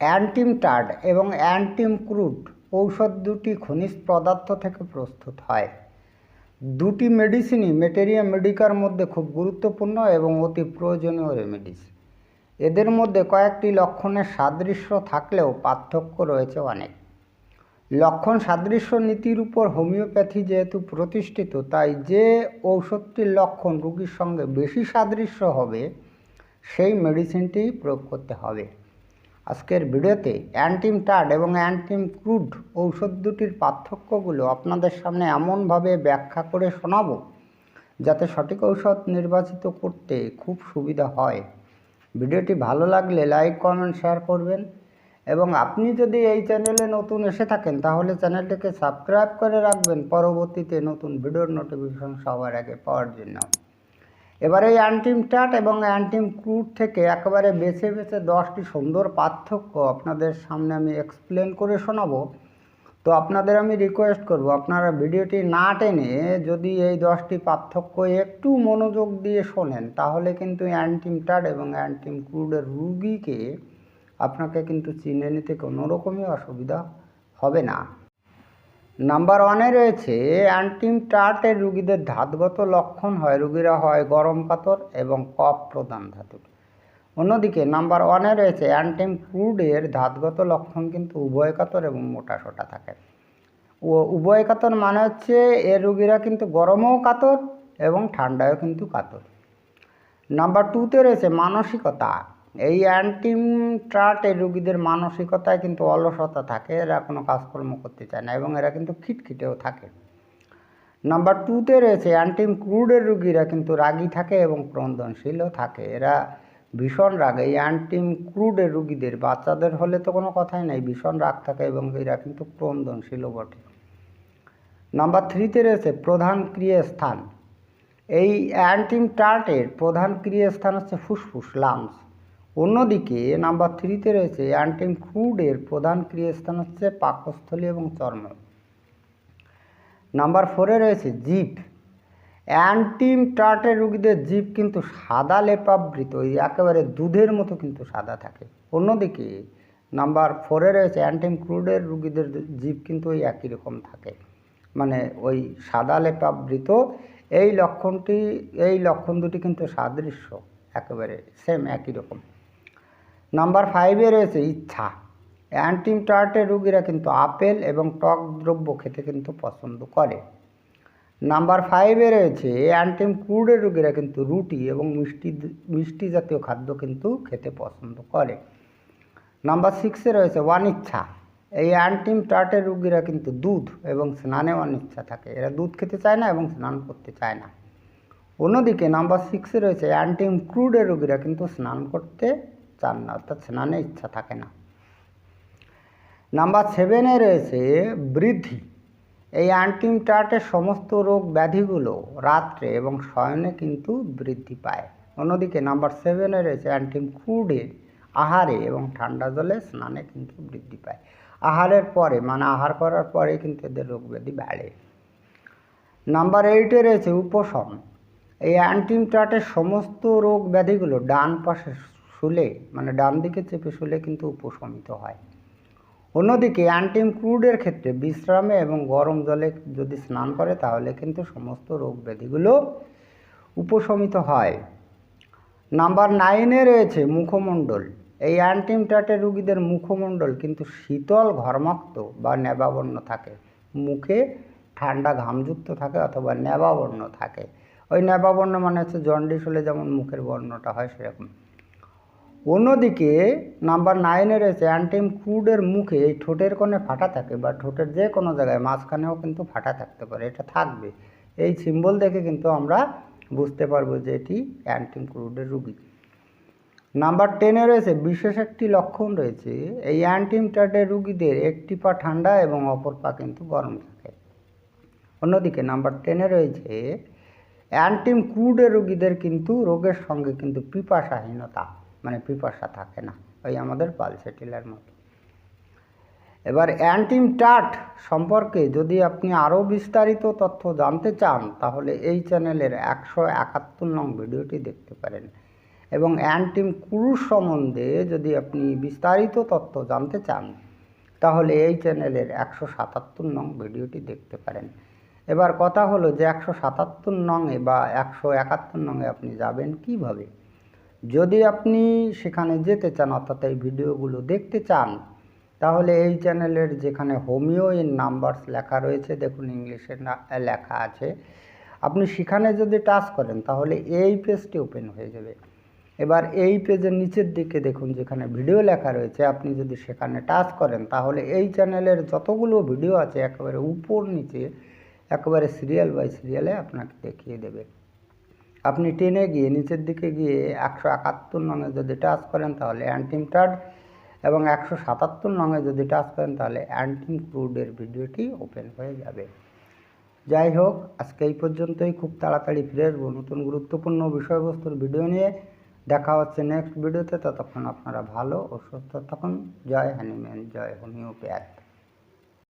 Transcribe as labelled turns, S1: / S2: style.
S1: অ্যান্টিম টার্ড এবং অ্যান্টিম ক্রুড ঔষধ দুটি খনিজ পদার্থ থেকে প্রস্তুত হয়। দুটি মেডিসিনই মেটেরিয়া মেডিকার মধ্যে খুব গুরুত্বপূর্ণ এবং অতি প্রয়োজনীয় রেমেডিস এদের মধ্যে কয়েকটি লক্ষণের সাদৃশ্য থাকলেও পার্থক্য রয়েছে অনেক। লক্ষণ সাদৃশ্য নীতির উপর হোমিওপ্যাথি যেহেতু প্রতিষ্ঠিত, তাই যে ঔষধটির লক্ষণ রুগীর সঙ্গে বেশি সাদৃশ্য হবে, সেই মেডিসিনটি প্রয়োগ করতে হবে। আজকের ভিডিওতে অ্যান্টিম টার্ড এবং অ্যান্টিম ক্রুড ঔষধ দুটির পার্থক্যগুলো আপনাদের সামনে এমনভাবে ব্যাখ্যা করে শোনাব, যাতে সঠিক ঔষধ নির্বাচিত করতে খুব সুবিধা হয়। ভিডিওটি ভালো লাগলে লাইক, কমেন্ট, শেয়ার করবেন। এবং আপনি যদি এই চ্যানেলে নতুন এসে থাকেন, তাহলে চ্যানেলটিকে সাবস্ক্রাইব করে রাখবেন। পরবর্তীতে নতুন ভিডিওর নোটিফিকেশন সবার আগে পাওয়ার জন্য। এবারে এই অ্যান্টিম টাট এবং অ্যান্টিম ক্রুড থেকে একেবারে বেছে বেছে দশটি সুন্দর পার্থক্য আপনাদের সামনে আমি এক্সপ্লেন করে শোনাবো। তো আপনাদের আমি রিকোয়েস্ট করব, আপনারা ভিডিওটি না টেনে যদি এই দশটি পার্থক্য একটু মনোযোগ দিয়ে শোনেন, তাহলে কিন্তু অ্যান্টিম টাট এবং অ্যান্টিম ক্রুডের রুগীকে আপনাকে কিন্তু চিনে নিতে কোনো রকমই অসুবিধা হবে না। নাম্বার ওয়ানে রয়েছে, অ্যান্টিম টার্টের রুগীদের ধাতগত লক্ষণ হয়, রুগীরা হয় গরম কাতর এবং কফ প্রধান ধাতুর অন্যদিকে নাম্বার ওয়ানে রয়েছে, অ্যান্টিম ক্রুডের ধাতগত লক্ষণ কিন্তু উভয় কাতর এবং মোটা সোটা থাকে। ও উভয় কাতর মানে হচ্ছে এর রুগীরা কিন্তু গরমও কাতর এবং ঠান্ডায়ও কিন্তু কাতর। নাম্বার টুতে রয়েছে মানসিকতা। এই অ্যান্টিম ট্রাটের রুগীদের মানসিকতায় কিন্তু অলসতা থাকে, এরা কোনো কাজকর্ম করতে চায় না এবং এরা কিন্তু খিটখিটেও থাকে। নাম্বার টুতে রয়েছে, অ্যান্টিম ক্রুডের রুগীরা কিন্তু রাগী থাকে এবং ক্রন্দনশীলও থাকে। এরা ভীষণ রাগ। এই অ্যান্টিম ক্রুডের রুগীদের বাচ্চাদের হলে তো কোনো কথাই নাই, ভীষণ রাগ থাকে এবং এরা কিন্তু ক্রন্দনশীলও বটে। নাম্বার থ্রিতে রয়েছে, প্রধান ক্রিয়াস্থান। এই অ্যান্টিম টার্টের প্রধান ক্রিয়াস্থান হচ্ছে ফুসফুস লাংস অন্যদিকে, নাম্বার থ্রিতে রয়েছে অ্যান্টিম ক্রুডের প্রধান ক্রিয়াস্থান হচ্ছে পাকস্থলী এবং চর্ম। নাম্বার ফোরে রয়েছে জিপ অ্যান্টিম টার্টের রুগীদের জিপ কিন্তু সাদা লেপাবৃত একেবারে দুধের মতো কিন্তু সাদা থাকে। অন্যদিকে, নাম্বার ফোরে রয়েছে অ্যান্টিম ক্রুডের রুগীদের জিপ কিন্তু ওই একই রকম থাকে। মানে ওই সাদা লেপাবৃত, এই লক্ষণটি, এই লক্ষণ দুটি কিন্তু সাদৃশ্য, একেবারে সেম একই রকম। নাম্বার ফাইভে রয়েছে ইচ্ছা। অ্যান্টিম টার্টের রুগীরা কিন্তু আপেল এবং টক দ্রব্য খেতে কিন্তু পছন্দ করে। নাম্বার ফাইভে রয়েছে অ্যান্টিম ক্রুডের রুগীরা কিন্তু রুটি এবং মিষ্টি মিষ্টি জাতীয় খাদ্য কিন্তু খেতে পছন্দ করে। নাম্বার সিক্সে রয়েছে অনিচ্ছা। এই অ্যান্টিম টার্টের রুগীরা কিন্তু দুধ এবং স্নানে অনিচ্ছা থাকে। এরা দুধ খেতে চায় না এবং স্নান করতে চায় না। অন্যদিকে নাম্বার সিক্সে রয়েছে অ্যান্টিম ক্রুডের রুগীরা কিন্তু স্নান করতে চান না, অর্থাৎ স্নানে ইচ্ছা থাকে না। নাম্বার সেভেনে রয়েছে বৃদ্ধি। এই অ্যান্টিম টার্টের সমস্ত রোগ ব্যাধিগুলো রাত্রে এবং শয়নে কিন্তু বৃদ্ধি পায়। অন্যদিকে নাম্বার সেভেনে রয়েছে অ্যান্টিম ক্রুডের আহারে এবং ঠান্ডা জলে স্নানে কিন্তু বৃদ্ধি পায়। আহারের পরে মানে আহার করার পরে কিন্তু এদের রোগ ব্যাধি বাড়ে। নাম্বার এইটে রয়েছে উপশম। এই অ্যান্টিম টার্টের সমস্ত রোগ ব্যাধিগুলো ডান পাশে শুলে মানে ডান দিকে চেপে শুলে কিন্তু উপশমিত হয়। অন্যদিকে, অ্যান্টিম ক্রুডের ক্ষেত্রে বিশ্রামে এবং গরম জলে যদি স্নান করে, তাহলে কিন্তু সমস্ত রোগ ব্যাধিগুলো উপশমিত হয়। নাম্বার নাইনে রয়েছে মুখমণ্ডল। এই অ্যান্টিম টার্টের রুগীদের মুখমণ্ডল কিন্তু শীতল, ঘর্মাক্ত বা নেবাবর্ণ থাকে। মুখে ঠান্ডা, ঘামযুক্ত থাকে অথবা নেবাবর্ণ থাকে। ওই নেবাবর্ণ মানে হচ্ছে জন্ডিস হলে যেমন মুখের বর্ণটা হয় সেরকম। অন্যদিকে, নাম্বার নাইনে রয়েছে অ্যান্টিম ক্রুডের মুখে এই ঠোঁটের কোণে ফাটা থাকে বা ঠোঁটের যে কোনো জায়গায়, মাঝখানেও কিন্তু ফাটা থাকতে পারে, এটা থাকবে। এই সিম্বল দেখে কিন্তু আমরা বুঝতে পারব যে এটি অ্যান্টিম ক্রুডের রুগী। নাম্বার টেনে রয়েছে, বিশেষ একটি লক্ষণ রয়েছে, এই অ্যান্টিম টার্টের রুগীদের একটি পা ঠান্ডা এবং অপর পা কিন্তু গরম থাকে। অন্যদিকে, নাম্বার টেনে রয়েছে, অ্যান্টিম ক্রুডের রুগীদের কিন্তু রোগের সঙ্গে কিন্তু পিপাসাহীনতা। মানে পিপাসা থাকে না, ওই আমাদের পালসেটিলার মতো। এবার অ্যান্টিম টার্ট সম্পর্কে যদি আপনি আরও বিস্তারিত তথ্য জানতে চান, তাহলে এই চ্যানেলের একশো একাত্তর নং ভিডিওটি দেখতে পারেন। এবং অ্যান্টিম ক্রুজ সম্বন্ধে যদি আপনি বিস্তারিত তথ্য জানতে চান, তাহলে এই চ্যানেলের একশো সাতাত্তর নং ভিডিওটি দেখতে পারেন। এবার কথা হলো যে একশো সাতাত্তর নংয়ে বা একশো একাত্তর নংয়ে আপনি যাবেন কীভাবে? যদি আপনি সেখানে যেতে চান, অর্থাৎ এই ভিডিওগুলো দেখতে চান, তাহলে এই চ্যানেলের যেখানে হোমিও ইন নাম্বারস লেখা রয়েছে, দেখুন ইংলিশে লেখা আছে, আপনি সেখানে যদি টাচ করেন, তাহলে এই পেজটি ওপেন হয়ে যাবে। এবার এই পেজের নিচের দিকে দেখুন, যেখানে ভিডিও লেখা রয়েছে, আপনি যদি সেখানে টাচ করেন, তাহলে এই চ্যানেলের যতগুলো ভিডিও আছে, একেবারে উপর নিচে, একেবারে সিরিয়াল বাই সিরিয়ালে আপনাকে দেখিয়ে দেবে। আপনি টেনে গিয়ে নিচের দিকে গিয়ে একশো একাত্তর নঙে যদি টাচ করেন তাহলে অ্যান্টিম টার্ড এবং একশো সাতাত্তর নঙে যদি টাচ করেন তাহলে অ্যান্টিম ক্রুডের ভিডিওটি ওপেন হয়ে যাবে। যাই হোক, আজকে এই পর্যন্তই। খুব তাড়াতাড়ি ফিরে আসব নতুন গুরুত্বপূর্ণ বিষয়বস্তুর ভিডিও নিয়ে। দেখা হচ্ছে নেক্সট ভিডিওতে ততক্ষণ আপনারা ভালো ও সুস্থ থাকুন। জয় হ্যানিম্যান জয় হোমিওপ্যাথ